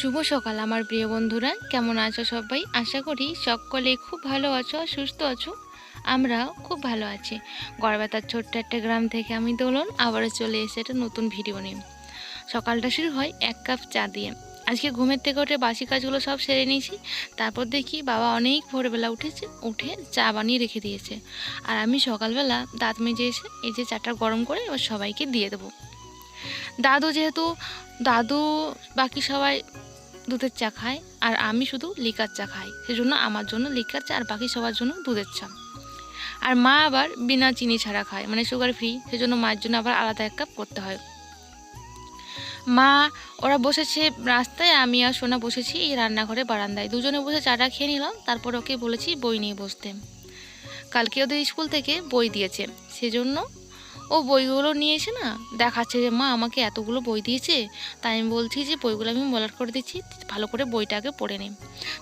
শুভ সকাল, আমার প্রিয় বন্ধুরা। কেমন আছো সবাই? আশা করি সকলে খুব ভালো আছো সুস্থ আছো। আমরা খুব ভালো আছি। গড়বেতার ছোট্ট একটা গ্রাম থেকে আমি দোলন, আবারও চলে এসে একটা নতুন ভিডিও নিয়ে। সকালটা শুরু হয় এক কাপ চা দিয়ে। আজকে ঘুমের থেকে উঠে বাসি কাজগুলো সব সেরে নিয়েছি। তারপর দেখি বাবা অনেক ভোরবেলা উঠেছে, উঠে চা বানিয়ে রেখে দিয়েছে। আর আমি সকালবেলা দাঁত মেজে এসে এই যে চাটা গরম করে এবার সবাইকে দিয়ে দেবো। দাদু যেহেতু, দাদু বাকি সবাই দুধের চা খায় আর আমি শুধু লিকার চা খাই। সেজন্য আমার জন্য লিকার চা আর বাকি সবার জন্য দুধের চা। আর মা আবার বিনা চিনি ছাড়া খায় মানে সুগার ফ্রি সেজন্য মায়ের জন্য আবার আলাদা এক কাপ করতে হয়। মা, ওরা বসেছে রাস্তায়, আমি আর সোনা বসেছি এই রান্নাঘরে বারান্দায়। দুজনে বসে চাটা খেয়ে নিলাম, তারপর ওকে বলেছি বই নিয়ে বসতে। কালকে ওদের স্কুল থেকে বই দিয়েছে, সেজন্য ও বইগুলো নিয়ে এসে না দেখাচ্ছে যে, মা, আমাকে এতগুলো বই দিয়েছে। তাই আমি বলছি যে, বইগুলো আমি মলাট করে দিচ্ছি, ভালো করে বইটা আগে পড়ে নিই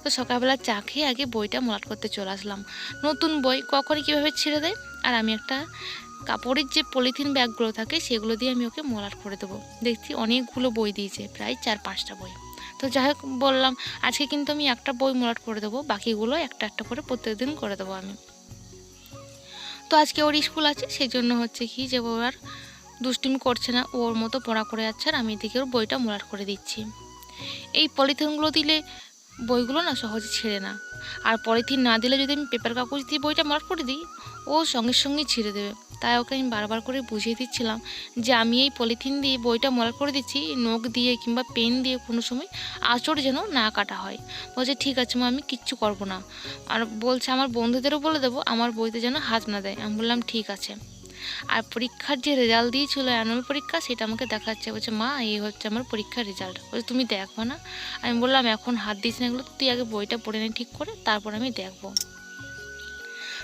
তো সকালবেলা চা খেয়ে আগে বইটা মলাট করতে চলে আসলাম। নতুন বই কখনই কীভাবে ছেড়ে দেয়? আর আমি একটা কাপড়ের যে পলিথিন ব্যাগগুলো থাকে, সেগুলো দিয়ে আমি ওকে মলাট করে দেবো। দেখছি অনেকগুলো বই দিয়েছে, প্রায় চার পাঁচটা বই। তো যাই হোক, বললাম, আজকে কিন্তু আমি একটা বই মলাট করে দেবো, বাকিগুলো একটা একটা করে প্রত্যেকদিন করে দেবো আমি। তো আজকে ওর স্কুল আছে সেই জন্য হচ্ছে কি যে ও আর দুষ্টিমি করছে না, ওর মতো পড়া করে যাচ্ছে আর আমি এদিকে ওর বইটা মোলাট করে দিচ্ছি। এই পলিথিনগুলো দিলে বইগুলো না সহজে ছেড়ে না। আর পলিথিন না দিলে যদি আমি পেপার কাগজ দিয়ে বইটা মোলাট করে দিই ও সঙ্গে সঙ্গে ছিঁড়ে দেবে। তাই ওকে আমি বারবার করে বুঝিয়ে দিচ্ছিলাম যে আমি এই পলিথিন দিয়ে বইটা মোলাট করে দিচ্ছি, নখ দিয়ে কিংবা পেন দিয়ে কোনো সময় আঁচড় যেন না কাটা হয়। বলছে, ঠিক আছে মা, আমি কিচ্ছু করব না। আর বলছে, আমার বন্ধুদেরও বলে দেবো, আমার বইতে যেন হাত না দেয়। আমি বললাম, ঠিক আছে। আর পরীক্ষার যে রেজাল্ট দিয়েছিল অ্যানুয়াল পরীক্ষা, সেটা আমাকে দেখাচ্ছে। বলছে, মা এই হচ্ছে আমার পরীক্ষার রেজাল্ট। বলছে, তুমি দেখব না? আমি বললাম, এখন হাত দিস না এগুলো, তুই আগে বইটা পড়ে নে ঠিক করে, তারপর আমি দেখব।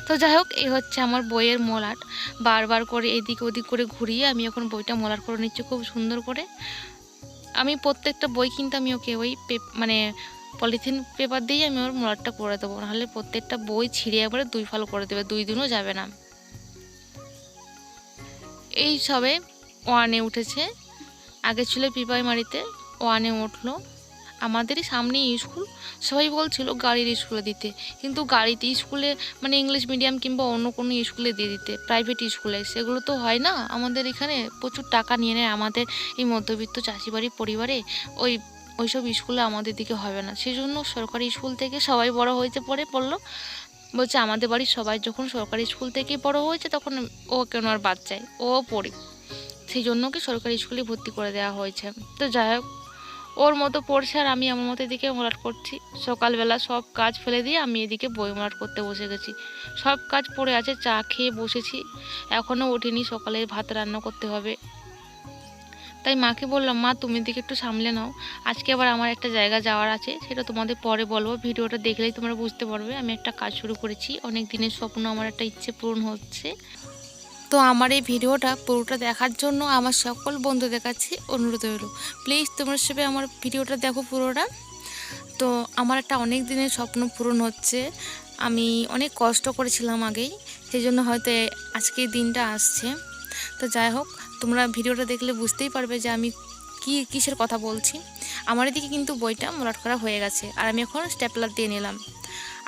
তো যাই হোক, এই হচ্ছে আমার বইয়ের মলাট। বারবার করে এদিক ওদিক করে ঘুরিয়ে আমি এখন বইটা মলাট করে নিচ্ছি খুব সুন্দর করে। আমি প্রত্যেকটা বই কিন্তু আমি ওকে ওই মানে পলিথিন পেপার দিয়েই আমি ওর মলাটটা করে দেবো। নাহলে প্রত্যেকটা বই ছিঁড়ে একবারে দুই ফাল করে দেবে, দুই দিনও যাবে না। এই সবে ওয়ানে উঠেছে। আগে ছিল পিপাইমারিতে, ওয়ানে উঠল। আমাদেরই সামনেই স্কুল। সবাই বলছিল গাড়ির স্কুলে দিতে। কিন্তু গাড়িতে স্কুলে মানে ইংলিশ মিডিয়াম কিংবা অন্য কোনো স্কুলে দিয়ে দিতে, প্রাইভেট স্কুলে। সেগুলো তো হয় না। আমাদের এখানে প্রচুর টাকা নিয়ে নেয় আমাদের এই মধ্যবিত্ত চাষিবাড়ি পরিবারে। ওই, ওইসব স্কুলে আমাদের দিকে হবে না। সেই জন্য সরকারি স্কুল থেকে সবাই বড় হয়েছে পরে পড়ল। বলছে আমাদের বাড়ির সবাই যখন সরকারি স্কুল থেকে বড় হয়েছে তখন ও কেন আর বাচ্চায় ও পড়ে। সেই জন্য ওকে সরকারি স্কুলে ভর্তি করে দেওয়া হয়েছে। তো যাই হোক ওর মতো পড়ছে আর আমি আমার মতো এদিকে মোলাট করছি। সকালবেলা সব কাজ ফেলে দিয়ে আমি এদিকে বই মোলাট করতে বসে গেছি। সব কাজ পড়ে আছে, চা খেয়ে বসেছি। এখনও ওঠিনি, সকালে ভাত রান্না করতে হবে। তাই মাকে বললাম, মা, তুমি দিকে একটু সামলে নাও। আজকে আবার আমার একটা জায়গা যাওয়ার আছে, সেটা তোমাদের পরে বলব। ভিডিওটা দেখলেই তোমরা বুঝতে পারবে। আমি একটা কাজ শুরু করেছি। অনেক দিনের স্বপ্ন, আমার একটা ইচ্ছে পূরণ হচ্ছে। তো আমার এই ভিডিওটা পুরোটা দেখার জন্য আমার সকল বন্ধুদের কাছে অনুরোধ রইল। প্লিজ তোমরা সবাই আমার ভিডিওটা দেখো পুরোটা। তো আমার একটা অনেক দিনের স্বপ্ন পূরণ হচ্ছে। আমি অনেক কষ্ট করেছিলাম আগেই সেই জন্য হয়তো আজকে দিনটা আসছে। তো যাই হোক, তোমরা ভিডিওটা দেখলে বুঝতেই পারবে যে আমি কি কিসের কথা বলছি। আমার এদিকে কিন্তু বইটা মোলাট করা হয়ে গেছে, আর আমি এখন স্টেপলার দিয়ে নিলাম।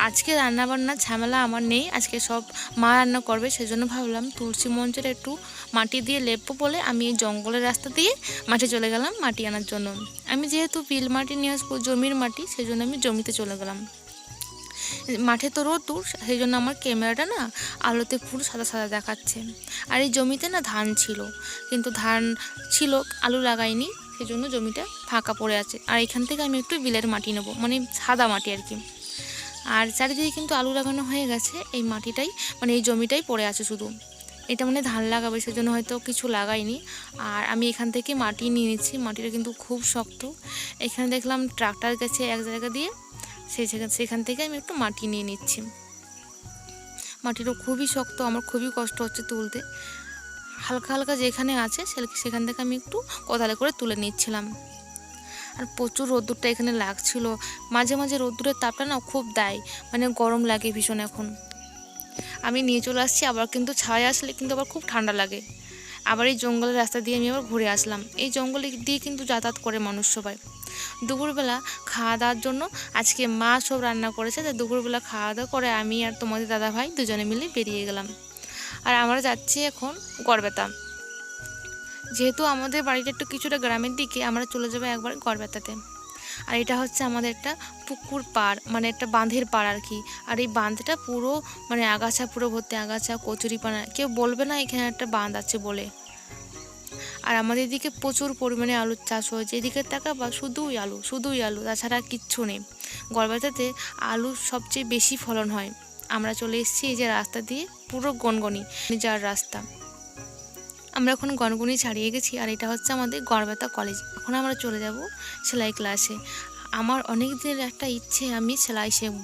আজকে রান্নাবান্নার ঝামেলা আমার নেই, আজকে সব মা রান্না করবে, সেজন্য ভাবলাম তুলসী মঞ্চের একটু মাটি দিয়ে লেপবো বলে আমি এই জঙ্গলের রাস্তা দিয়ে মাঠে চলে গেলাম মাটি আনার জন্য। আমি যেহেতু বিল মাটি নিয়ে আসব, জমির মাটি সেই জন্য আমি জমিতে চলে গেলাম। মাঠে তো রোদ্দুর সেই জন্য আমার ক্যামেরাটা না আলোতে পুরো সাদা সাদা দেখাচ্ছে। আর এই জমিতে না ধান ছিল, কিন্তু ধান ছিল, আলু লাগাইনি সেই জন্য জমিটা ফাঁকা পড়ে আছে। আর এখান থেকে আমি একটু বিলের মাটি নেব মানে সাদা মাটি আর কি। আর চারিদিকে কিন্তু আলু লাগানো হয়ে গেছে, এই মাটিটাই মানে এই জমিটাই পড়ে আছে শুধু। এটা মানে ধান লাগাবে, সেজন্য হয়তো কিছু লাগাইনি। আর আমি এখান থেকে মাটি নিয়ে নিচ্ছি, মাটিটা কিন্তু খুব শক্ত। এখানে দেখলাম ট্রাক্টর গেছে এক জায়গা দিয়ে, সেই সেখান থেকে আমি একটু মাটি নিয়ে নিচ্ছি। মাটিটা খুবই শক্ত, আমার খুবই কষ্ট হচ্ছে তুলতে। হালকা হালকা যেখানে আছে সেখান থেকে আমি একটু কোদালে করে তুলে নিচ্ছিলাম। আর প্রচুর রোদ্দুরটা এখানে লাগছিল। মাঝে মাঝে রোদ্দুরের তাপটা না খুব দেয় মানে গরম লাগে ভীষণ এখন। আমি নিয়ে চলে আসছি, আবার কিন্তু ছায় আসলে কিন্তু আবার খুব ঠান্ডা লাগে। আবার এই জঙ্গলের রাস্তা দিয়ে আমি আবার ঘুরে আসলাম। এই জঙ্গলে দিয়ে কিন্তু যাতায়াত করে মানুষ সবাই। দুপুরবেলা খাওয়া দাওয়ার জন্য আজকে মা সব রান্না করেছে, তাই দুপুরবেলা খাওয়া দাওয়া করে আমি আর তোমাদের দাদা ভাই দুজনে মিলে বেরিয়ে গেলাম। আর আমরা যাচ্ছি এখন গড়বেতা। যেহেতু আমাদের বাড়িটা একটু কিছুটা গ্রামের দিকে, আমরা চলে যাব একবার গড়বেতাতে। আর এটা হচ্ছে আমাদের একটা পুকুর পাড় মানে একটা বাঁধের পাড় আর কি। আর এই বাঁধটা পুরো মানে আগাছা, পুরো ভর্তি আগাছা কচুরিপানা কেউ বলবে না এখানে একটা বাঁধ আছে বলে। আর আমাদের এদিকে প্রচুর পরিমাণে আলুর চাষ হয়েছে। এদিকে টাকা বা শুধুই আলু শুধুই আলু, তাছাড়া কিচ্ছু নেই। গড়বেতাতে আলুর সবচেয়ে বেশি ফলন হয়। আমরা চলে এসেছি এই যে রাস্তা দিয়ে পুরো গনগনি, যার রাস্তা। আমরা এখন গনগুনি ছাড়িয়ে গেছি আর এটা হচ্ছে আমাদের গড়বেতা কলেজ এখন আমরা চলে যাব সেলাই ক্লাসে আমার অনেক দিনের একটা ইচ্ছে, আমি সেলাই শিখব।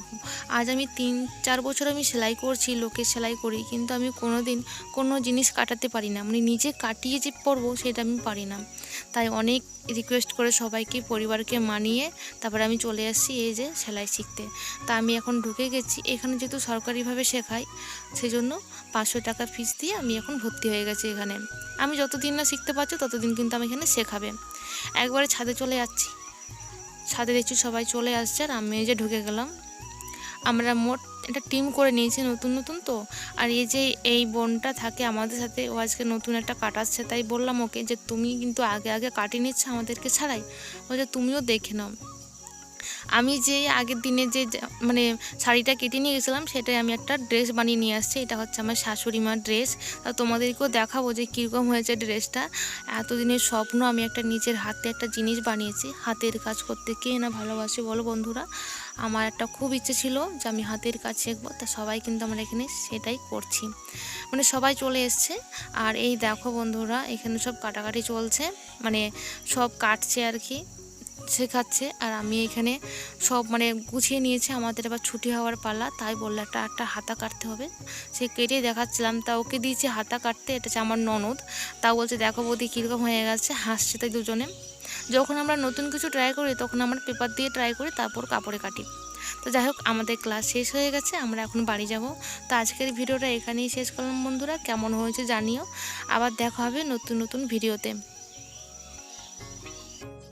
আজ আমি তিন, চার বছর আমি সেলাই করছি, লোকের সেলাই করি, কিন্তু আমি কোনো দিন কোনো জিনিস কাটাতে পারি না। মানে নিজে কাটিয়ে যে পরবো সেটা আমি পারি না। তাই অনেক রিকোয়েস্ট করে সবাইকে, পরিবারকে মানিয়ে তারপরে আমি চলে আসছি এই যে সেলাই শিখতে। তা আমি এখন ঢুকে গেছি। এখানে যেহেতু সরকারিভাবে শেখাই সেই জন্য পাঁচশো টাকা ফিস দিয়ে আমি এখন ভর্তি হয়ে গেছি এখানে। আমি যতদিন না শিখতে পারছি, ততদিন কিন্তু আমি এখানে শেখাবে। একবারে ছাদে চলে যাচ্ছি। ছাদে দেখছি সবাই চলে আসছে আর আমি যে ঢুকে গেলাম। আমরা মোট একটা টিম করে নিয়েছি নতুন নতুন তো। আর এই যে এই বোনটা থাকে আমাদের সাথে, ও আজকে নতুন একটা কাটাচ্ছে তাই বললাম ওকে যে, তুমি কিন্তু আগে আগে কাটিয়ে নিচ্ছ আমাদেরকে ছাড়াই। ও যে তুমিও দেখে নাও। আমি যে আগের দিনে যে মানে শাড়িটা কেটে নিয়ে গেছিলাম, সেটাই আমি একটা ড্রেস বানিয়ে নিয়ে আসছি। এটা হচ্ছে আমার শাশুড়ি মার ড্রেস। তা তোমাদেরকেও দেখাবো যে কীরকম হয়েছে ড্রেসটা। এতদিনের স্বপ্ন, আমি একটা নিজের হাতে একটা জিনিস বানিয়েছি। হাতের কাজ করতে কে না ভালোবাসে বলো বন্ধুরা। আমার একটা খুব ইচ্ছে ছিল যে আমি হাতের কাজ শিখব। তা সবাই কিন্তু আমরা এখানে সেটাই করছি। মানে সবাই চলে এসছে। আর এই দেখো বন্ধুরা, এখানে সব কাটাকাটি চলছে। মানে সব কাটছে আর কি। শেখাচ্ছে আর আমি এখানে সব মানে গুছিয়ে নিয়েছি। আমাদের আবার ছুটি হওয়ার পালা, তাই বলল একটা একটা হাতা কাটতে হবে। সে কেটে দেখাচ্ছিলাম, তা ওকে দিয়েছি হাতা কাটতে, এটা হচ্ছে আমার ননদ। তা বলছে, দেখো বৌদি কীরকম হয়ে গেছে, হাসছে তাই দুজনে। যখন আমরা নতুন কিছু ট্রাই করি, তখন আমরা পেপার দিয়ে ট্রাই করি, তারপর কাপড়ে কাটি। তো যাই হোক, আমাদের ক্লাস শেষ হয়ে গেছে, আমরা এখন বাড়ি যাব। তো আজকের ভিডিওটা এখানেই শেষ করলাম বন্ধুরা, কেমন হয়েছে জানিও। আবার দেখা হবে নতুন নতুন ভিডিওতে